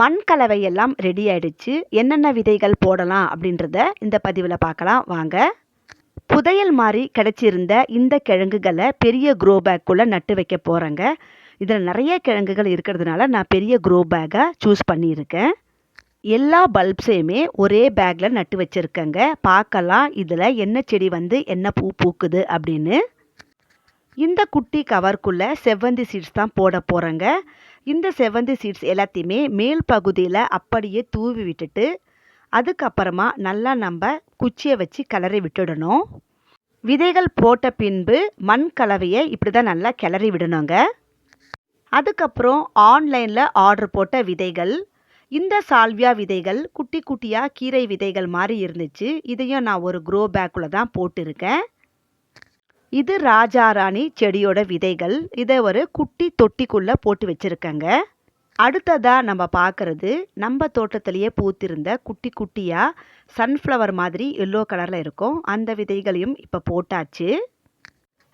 மண் கலவை எல்லாம் ரெடி ஆயிடுச்சு. என்னென்ன விதைகள் போடலாம் அப்படின்றத இந்த பதிவில் பார்க்கலாம். வாங்க. புதையல் மாதிரி கிடச்சிருந்த இந்த கிழங்குகளை பெரிய க்ரோ பேக்குள்ளே நட்டு வைக்க போகிறேங்க இதில் நிறைய கிழங்குகள் இருக்கிறதுனால நான் பெரிய க்ரோ பேக்கை சூஸ் பண்ணியிருக்கேன். எல்லா பல்ப்ஸையுமே ஒரே பேக்கில் நட்டு வச்சுருக்கேங்க. பார்க்கலாம் இதில் என்ன செடி வந்து என்ன பூ பூக்குது அப்படின்னு. இந்த குட்டி கவர்க்குள்ளே செவ்வந்தி சீட்ஸ் தான் போட போகிறேங்க இந்த செவ்வந்தி சீட்ஸ் எல்லாத்தையுமே மேல் பகுதியில் அப்படியே தூவி விட்டுட்டு அதுக்கப்புறமா நல்லா நம்ம குச்சியை வச்சு கிளறி விட்டுடணும். விதைகள் போட்ட பின்பு மண் கலவையை இப்படி தான் நல்லா கிளறி விடணுங்க. அதுக்கப்புறம் ஆன்லைனில் ஆர்டர் போட்ட விதைகள் இந்த சால்வியா விதைகள் குட்டி குட்டியாக கீரை விதைகள் மாதிரி இருந்துச்சு. இதையும் நான் ஒரு க்ரோ பேக்குள்ளே தான் போட்டிருக்கேன். இது ராஜாராணி செடியோட விதைகள். இதை ஒரு குட்டி தொட்டிக்குள்ளே போட்டு வச்சுருக்கேங்க. அடுத்ததாக நம்ம பார்க்குறது நம்ம தோட்டத்திலேயே பூத்திருந்த குட்டி குட்டியாக சன்ஃப்ளவர் மாதிரி எல்லோ கலரில் இருக்கும். அந்த விதைகளையும் இப்போ போட்டாச்சு.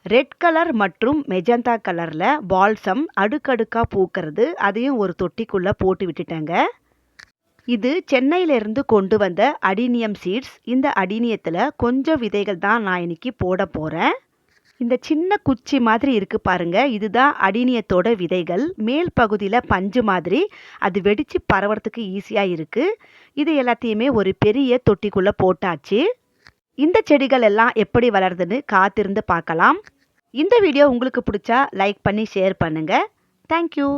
ரெட் கலர் மற்றும் மெஜந்தா கலரில் பால்சம் அடுக்கடுக்காக பூக்கிறது. அதையும் ஒரு தொட்டிக்குள்ளே போட்டு விட்டுட்டேங்க. இது சென்னையிலேருந்து கொண்டு வந்த அடினியம் சீட்ஸ் இந்த அடினியத்தில் கொஞ்சம் விதைகள் தான் நான் இன்னைக்கு போட போகிறேன் இந்த சின்ன குச்சி மாதிரி இருக்குது பாருங்க. இதுதான் அடினியத்தோட விதைகள். மேல் பகுதியில் பஞ்சு மாதிரி. அது வெடித்து பரவறதுக்கு ஈஸியாக இருக்குது இது எல்லாத்தையுமே ஒரு பெரிய தொட்டிக்குள்ளே போட்டாச்சு. இந்த செடிகள் எல்லாம் எப்படி வளருதுன்னு காத்திருந்து பார்க்கலாம். இந்த வீடியோ உங்களுக்கு பிடிச்சா லைக் பண்ணி ஷேர் பண்ணுங்கள் தேங்க்யூ